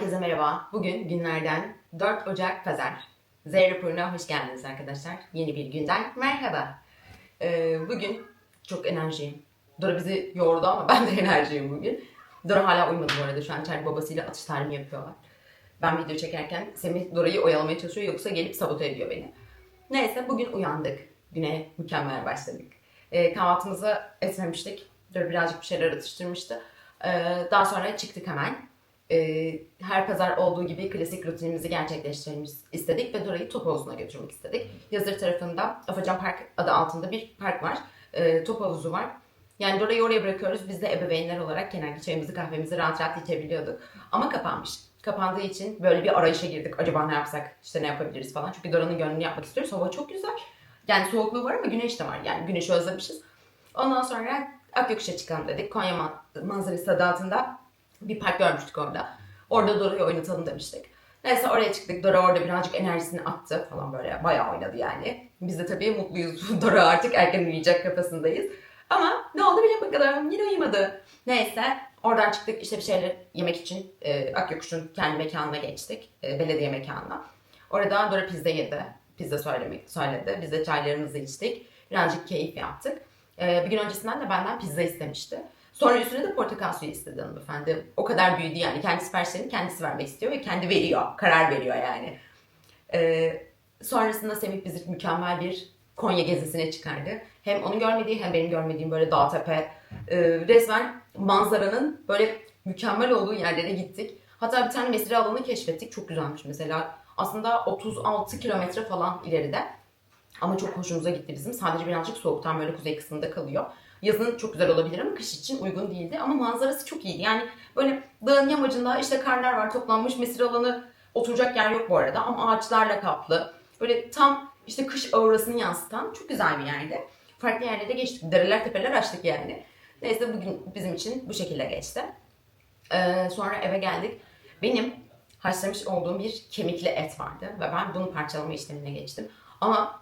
Herkese merhaba. Bugün günlerden 4 Ocak Pazar. Z raporuna hoş geldiniz arkadaşlar. Yeni bir günden merhaba. Ee, bugün çok enerjiyim. Dora bizi yordu ama ben de enerjiyim bugün. Dora hala uyumadı bu arada. Şu an içeride babasıyla atış talimi yapıyorlar. Ben video çekerken Semih Dora'yı oyalamaya çalışıyor yoksa gelip sabote ediyor beni. Neyse bugün uyandık. Güne mükemmel başladık. Ee, kahvaltımızı etmemiştik. Dora birazcık bir şeyler atıştırmıştı. Ee, daha sonra çıktık hemen. Ee, her pazar olduğu gibi klasik rutinimizi gerçekleştirelim istedik ve Dora'yı top havuzuna götürmek istedik. Yazır tarafında Afacan Park adı altında bir park var. Ee, top havuzu var. Yani Dora'yı oraya bırakıyoruz. Biz de ebeveynler olarak kendi çayımızı kahvemizi rahat rahat içebiliyorduk. Ama kapanmış. Kapandığı için böyle bir arayışa girdik. Acaba ne yapsak, işte ne yapabiliriz falan. Çünkü Dora'nın gönlünü yapmak istiyoruz. Hava çok güzel. Yani soğukluğu var ama güneş de var. Yani güneşi özlemişiz. Ondan sonra Akyokuş'a çıkalım dedik. Konya man- manzarası adı altında bir park görmüştük orada. Orada Dora'yı oynatalım demiştik. Neyse oraya çıktık. Dora orada birazcık enerjisini attı falan böyle. Bayağı oynadı yani. Biz de tabii mutluyuz. Dora artık erken uyuyacak kafasındayız. Ama ne oldu bile bakalım. Yine uyumadı. Neyse oradan çıktık işte bir şeyler yemek için e, Akyokuş'un kendi mekanına geçtik. E, belediye mekanına. Orada Dora pizza yedi. Pizza söylemek, söyledi. Biz de çaylarımızı içtik. Birazcık keyif yaptık. E, bir gün öncesinden de benden pizza istemişti. Sonra üstüne de portakal suyu istedi hanımefendi. O kadar büyüdü yani. Kendi siparişlerini kendisi vermek istiyor ve kendi veriyor. Karar veriyor yani. Ee, sonrasında Semih bizi mükemmel bir Konya gezisine çıkardı. Hem onu görmediği hem benim görmediğim böyle dağ tepe. e, resmen manzaranın böyle mükemmel olduğu yerlere gittik. Hatta bir tane mesire alanı keşfettik. Çok güzelmiş mesela. Aslında 36 kilometre falan ileride. Ama çok hoşumuza gitti bizim. Sadece birazcık soğuktan böyle kuzey kısmında kalıyor. Yazın çok güzel olabilir ama kış için uygun değildi. Ama manzarası çok iyiydi. Yani böyle dağın yamacında işte karlar var toplanmış. Mesire alanı oturacak yer yok bu arada ama ağaçlarla kaplı. Böyle tam işte kış aurasını yansıtan çok güzel bir yerde. Farklı yerlere geçtik. Dereler tepeler açtık yani. Neyse bugün bizim için bu şekilde geçti. Ee, sonra eve geldik. Benim haşlamış olduğum bir kemikli et vardı ve ben bunu parçalama işlemine geçtim. Ama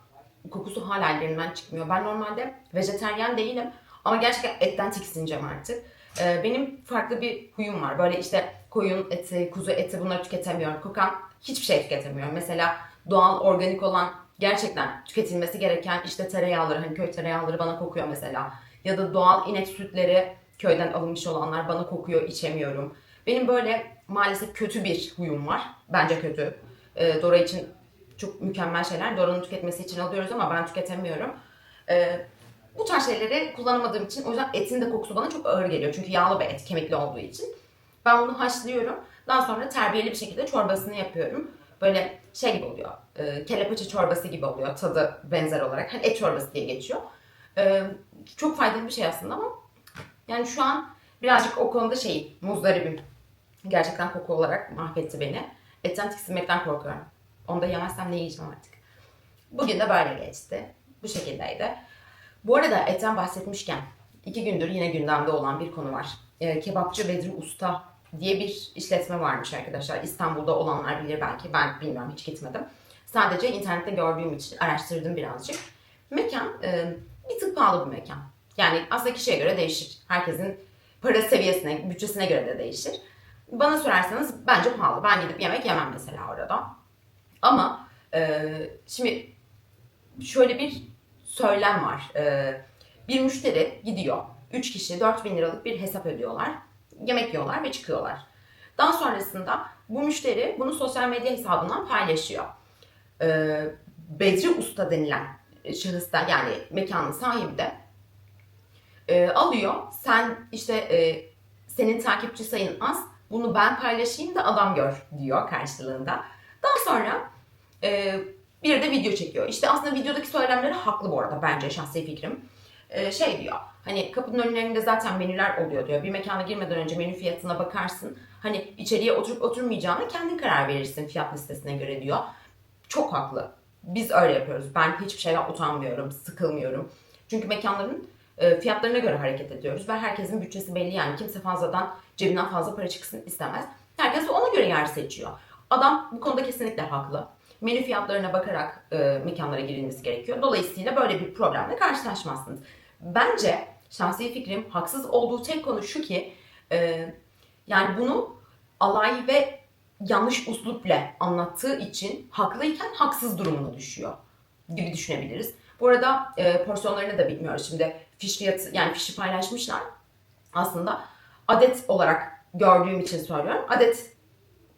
kokusu hala ellerimden çıkmıyor. Ben normalde vejeteryan değilim ama gerçekten etten tiksineceğim artık. Ee, benim farklı bir huyum var. Böyle işte koyun eti, kuzu eti bunları tüketemiyorum. Kokan hiçbir şey tüketemiyorum. Mesela doğal, organik olan gerçekten tüketilmesi gereken işte tereyağları, hani köy tereyağları bana kokuyor mesela. Ya da doğal inek sütleri köyden alınmış olanlar bana kokuyor, içemiyorum. Benim böyle maalesef kötü bir huyum var. Bence kötü. Ee, Dora için çok mükemmel şeyler. Dora'nın tüketmesi için alıyoruz ama ben tüketemiyorum. Ee, bu tarz şeyleri kullanamadığım için o yüzden etin de kokusu bana çok ağır geliyor. Çünkü yağlı bir et, kemikli olduğu için. Ben bunu haşlıyorum. Daha sonra terbiyeli bir şekilde çorbasını yapıyorum. Böyle şey gibi oluyor. E, kelepaçe çorbası gibi oluyor. Tadı benzer olarak. Hani et çorbası diye geçiyor. E, çok faydalı bir şey aslında ama yani şu an birazcık o konuda şey muzdaribim. Gerçekten koku olarak mahvetti beni. Etten tiksinmekten korkuyorum. Onu da yemezsem ne yiyeceğim artık. Bugün de böyle geçti. Bu şekildeydi. Bu arada etten bahsetmişken iki gündür yine gündemde olan bir konu var. Ee, Kebapçı Bedri Usta diye bir işletme varmış arkadaşlar. İstanbul'da olanlar bilir belki. Ben bilmiyorum hiç gitmedim. Sadece internette gördüğüm için araştırdım birazcık. Mekan e, bir tık pahalı bir mekan. Yani aslında kişiye göre değişir. Herkesin para seviyesine, bütçesine göre de değişir. Bana sorarsanız bence pahalı. Ben gidip yemek yemem mesela orada. Ama e, şimdi şöyle bir söylem var. E, bir müşteri gidiyor. 3 kişi 4000 liralık bir hesap ödüyorlar. Yemek yiyorlar ve çıkıyorlar. Daha sonrasında bu müşteri bunu sosyal medya hesabından paylaşıyor. E, Bedri Usta denilen şahıs da yani mekanın sahibi de e, alıyor. Sen işte e, senin takipçi sayın az. Bunu ben paylaşayım da adam gör diyor karşılığında. Daha sonra e, bir de video çekiyor. İşte aslında videodaki söylemleri haklı bu arada bence şahsi fikrim. E, şey diyor hani kapının önlerinde zaten menüler oluyor diyor. Bir mekana girmeden önce menü fiyatına bakarsın. Hani içeriye oturup oturmayacağına kendin karar verirsin fiyat listesine göre diyor. Çok haklı. Biz öyle yapıyoruz. Ben hiçbir şeyden utanmıyorum, sıkılmıyorum. Çünkü mekanların e, fiyatlarına göre hareket ediyoruz ve herkesin bütçesi belli yani kimse fazladan cebinden fazla para çıksın istemez. Herkes ona göre yer seçiyor. Adam bu konuda kesinlikle haklı. Menü fiyatlarına bakarak e, mekanlara girilmesi gerekiyor. Dolayısıyla böyle bir problemle karşılaşmazsınız. Bence şahsi fikrim haksız olduğu tek konu şu ki e, yani bunu alay ve yanlış uslupla anlattığı için haklıyken haksız durumuna düşüyor gibi düşünebiliriz. Bu arada e, porsiyonlarını da bilmiyoruz. Şimdi fiş fiyatı yani fişi paylaşmışlar. Aslında adet olarak gördüğüm için söylüyorum. Adet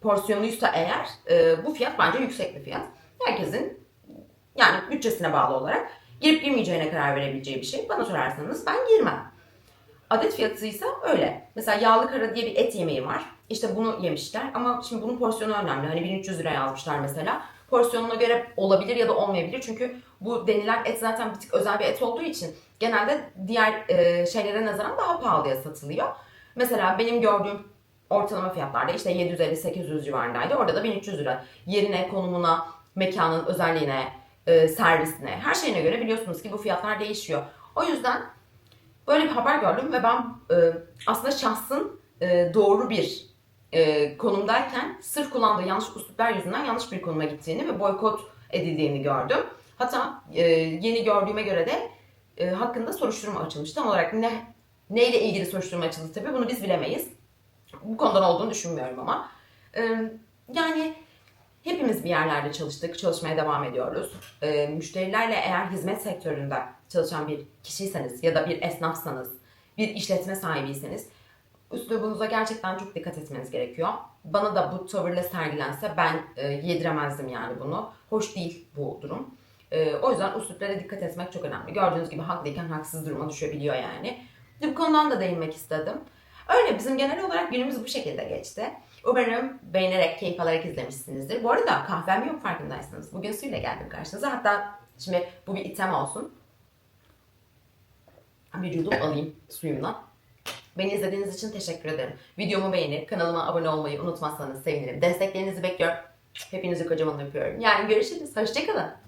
porsiyonuysa eğer e, bu fiyat bence yüksek bir fiyat. Herkesin yani bütçesine bağlı olarak girip girmeyeceğine karar verebileceği bir şey. Bana sorarsanız ben girmem. Adet fiyatı ise öyle. Mesela yağlı kara diye bir et yemeği var. İşte bunu yemişler ama şimdi bunun porsiyonu önemli. Hani 1300 lira yazmışlar mesela. Porsiyonuna göre olabilir ya da olmayabilir. Çünkü bu denilen et zaten bir tık özel bir et olduğu için genelde diğer e, şeylere nazaran daha pahalıya satılıyor. Mesela benim gördüğüm ortalama fiyatlarda işte 750-800 civarındaydı. Orada da 1300 lira. Yerine, konumuna, mekanın özelliğine, e, servisine, her şeyine göre biliyorsunuz ki bu fiyatlar değişiyor. O yüzden böyle bir haber gördüm ve ben e, aslında şahsın e, doğru bir e, konumdayken sırf kullandığı yanlış üsluplar yüzünden yanlış bir konuma gittiğini ve boykot edildiğini gördüm. Hatta e, yeni gördüğüme göre de e, hakkında soruşturma açılmış. Tam olarak ne neyle ilgili soruşturma açıldı tabii bunu biz bilemeyiz. Bu konudan olduğunu düşünmüyorum ama. E, yani hepimiz bir yerlerde çalıştık, çalışmaya devam ediyoruz. E, müşterilerle eğer hizmet sektöründe çalışan bir kişiyseniz ya da bir esnafsanız, bir işletme sahibiyseniz üslubunuza gerçekten çok dikkat etmeniz gerekiyor. Bana da bu tavırla sergilense ben e, yediremezdim yani bunu. Hoş değil bu durum. E, o yüzden üsluplara dikkat etmek çok önemli. Gördüğünüz gibi haklıyken haksız duruma düşebiliyor yani. Bu konudan da değinmek istedim. Öyle bizim genel olarak günümüz bu şekilde geçti. Umarım beğenerek, keyif alarak izlemişsinizdir. Bu arada kahvem yok farkındaysanız. Bugün suyla geldim karşınıza. Hatta şimdi bu bir item olsun. Bir yudum alayım suyumdan. Beni izlediğiniz için teşekkür ederim. Videomu beğenip kanalıma abone olmayı unutmazsanız sevinirim. Desteklerinizi bekliyorum. Hepinizi kocaman öpüyorum. Yani görüşürüz. Hoşçakalın.